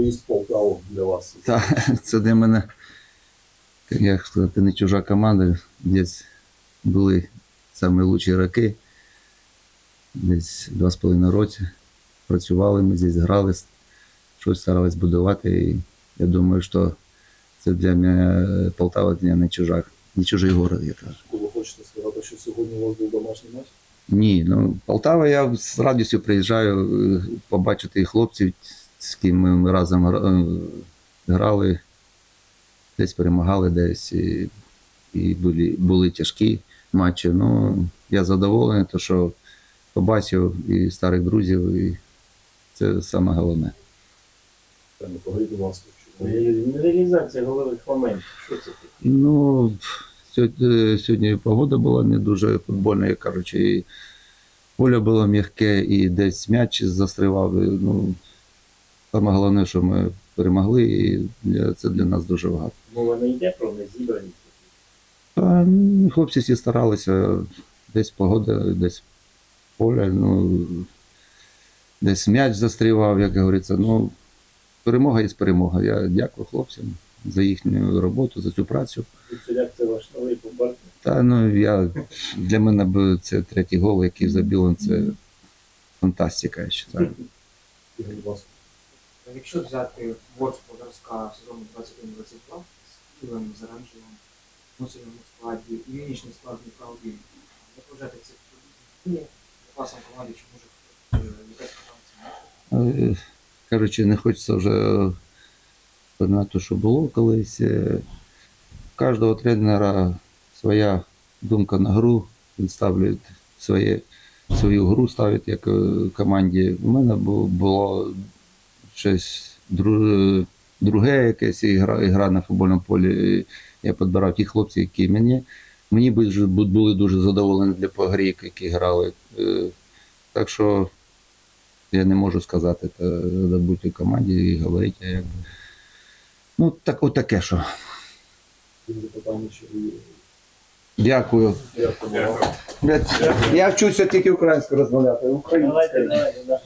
проїзд Полтаву для вас? Та, це для мене, як сказати, не чужа команда. Десь були лучші роки. Десь два з половиною році. Працювали ми здесь, грали, щось старались будувати. І я думаю, що це для мене Полтава для не чужак, не чужий город, я кажу. Ви хочете сказати, що сьогодні у вас був домашній матч? Ні, ну Полтава я з радістю приїжджаю е, побачити хлопців, з ким ми разом е, грали, десь перемагали, десь і, і були, були тяжкі матчі. Ну, я задоволений, то що побачив і старих друзів, і це саме головне. Поговоріть, будь ласка, Реалізація головних моментів. Що це таке? Ну, сьогодні, сьогодні погода була не дуже футбольна, як кажучи, і поле було м'яке, і десь м'яч застрівав. І, Ну, саме головне, що ми перемогли, і це для нас дуже багато. Мова не йде про незібраність. А, ну, хлопці всі старалися, десь погода, десь поле, ну, десь м'яч застрівав, як говориться. Ну, перемога є перемога. Я дякую хлопцям за їхню роботу, за цю працю. Відсіляк це ваш новий побратим. Та ну я для мене б це третій гол, який забив, це фантастика, я вважаю. Якщо взяти господарська сезону 21-22 з Кілем, з Оранжевим, в складі і нинішній склад Дніпра 1, як вважаєте, це класом команди, чи може е, якась команда? Е, Коротше, не хочеться вже пам'ятати, що було колись. Е, У кожного тренера своя думка на гру, він ставить своє, свою гру ставить як е, команді. У мене бу- було щось друге якесь ігра, ігра на футбольному полі. Я підбирав ті хлопці, які мені, мені були дуже задоволені для по грі, які грали. Е, Так що я не можу сказати, бути в команді і говорити. Як... Ну, так, от таке що. Дякую. Дякую. Я вчуся тільки українською розмовляти. Да.